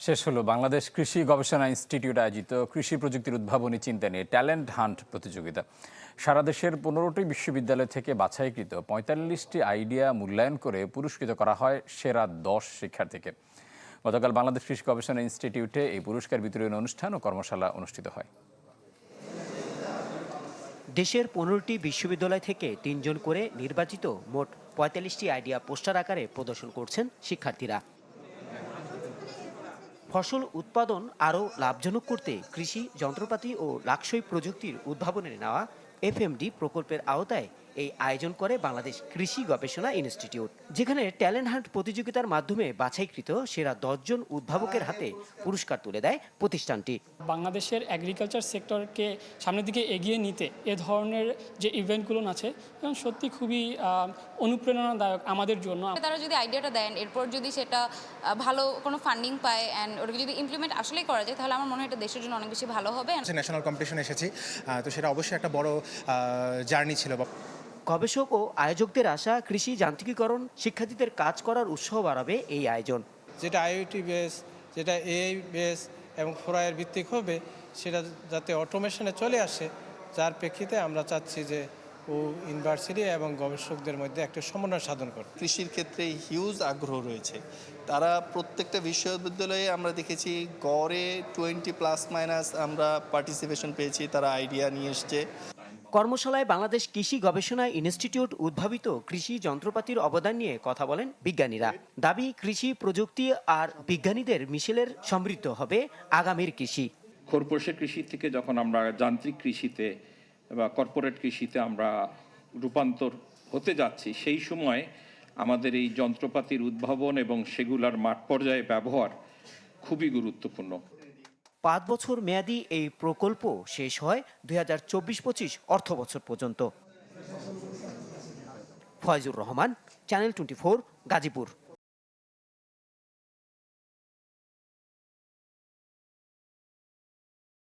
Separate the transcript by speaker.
Speaker 1: শেষ হলো বাংলাদেশ কৃষি গবেষণা ইনস্টিটিউট আয়োজিত কৃষি প্রযুক্তির উদ্ভাবনী চিন্তা নিয়ে ট্যালেন্ট হান্ট প্রতিযোগিতা। সারা দেশের পনেরোটি বিশ্ববিদ্যালয় থেকে বাছাইকৃত পঁয়তাল্লিশটি আইডিয়া মূল্যায়ন করে পুরস্কৃত করা হয় সেরা দশ শিক্ষার্থীকে। গতকাল বাংলাদেশ কৃষি গবেষণা ইনস্টিটিউটে এই পুরস্কার বিতরণ অনুষ্ঠান ও কর্মশালা অনুষ্ঠিত হয়।
Speaker 2: দেশের পনেরোটি বিশ্ববিদ্যালয় থেকে তিনজন করে নির্বাচিত মোট পঁয়তাল্লিশটি আইডিয়া পোস্টার আকারে প্রদর্শন করছেন শিক্ষার্থীরা। ফসল উৎপাদন আরও লাভজনক করতে কৃষি যন্ত্রপাতি ও লাকসই প্রযুক্তির উদ্ভাবনের নেওয়া এফএমডি প্রকল্পের আওতায় এই আয়োজন করে বাংলাদেশ কৃষি গবেষণা ইনস্টিটিউট যেখানে ট্যালেন্ট হান্ট প্রতিযোগিতার মাধ্যমে বাছাইকৃত সেরা দশজন উদ্ভাবকের হাতে পুরস্কার তুলে দেয় প্রতিষ্ঠানটি।
Speaker 3: বাংলাদেশের এগ্রিকালচার সেক্টরকে সামনের দিকে এগিয়ে নিতে এ ধরনের যে ইভেন্টগুলো আছে এবং সত্যি খুবই অনুপ্রেরণাদায়ক আমাদের জন্য।
Speaker 4: তারা যদি আইডিয়াটা দেন এরপর যদি সেটা ভালো কোনো ফান্ডিং পায় অ্যান্ড ওটাকে যদি ইমপ্লিমেন্ট আসলেই করা যায় তাহলে আমার মনে হয় এটা দেশের জন্য অনেক বেশি ভালো হবে।
Speaker 5: ন্যাশনাল কম্পিটিশন এসেছি তো সেটা অবশ্যই একটা বড় জার্নি ছিল বা
Speaker 2: গবেষক ও আয়োজকদের আশা কৃষি যান্ত্রিকীকরণ শিক্ষার্থীদের কাজ করার উৎসাহ বাড়াবে এই আয়োজন।
Speaker 6: যেটা আইওটি বেস যেটা এআই বেস এবং ফোরাইয়ের ভিত্তিক হবে সেটা যাতে অটোমেশনে চলে আসে যার প্রেক্ষিতে আমরা চাচ্ছি যে ও ইউনিভার্সিটি এবং গবেষকদের মধ্যে একটা সমন্বয় সাধন করে
Speaker 7: কৃষির ক্ষেত্রে হিউজ আগ্রহ রয়েছে। তারা প্রত্যেকটা বিশ্ববিদ্যালয়ে আমরা দেখেছি গড়ে টোয়েন্টি প্লাস মাইনাস আমরা পার্টিসিপেশন পেয়েছি তারা আইডিয়া নিয়ে এসছে।
Speaker 2: কর্মশালায় বাংলাদেশ কৃষি গবেষণা ইনস্টিটিউট উদ্ভাবিত কৃষি যন্ত্রপাতির অবদান নিয়ে কথা বলেন বিজ্ঞানীরা। দাবি, কৃষি প্রযুক্তি আর বিজ্ঞানীদের মিশেলের সমৃদ্ধ হবে আগামীর কৃষি।
Speaker 8: খোরপোষে কৃষি থেকে যখন আমরা যান্ত্রিক কৃষিতে বা কর্পোরেট কৃষিতে আমরা রূপান্তর হতে যাচ্ছি, সেই সময় আমাদের এই যন্ত্রপাতির উদ্ভাবন এবং সেগুলার মাঠ পর্যায়ে ব্যবহার খুবই গুরুত্বপূর্ণ।
Speaker 2: পাঁচ বছর মেয়াদি এই প্রকল্প শেষ হয় দুই হাজার চব্বিশ পঁচিশ অর্থ বছর পর্যন্ত। Foyzur Rahman, channel twenty four, Gazipur.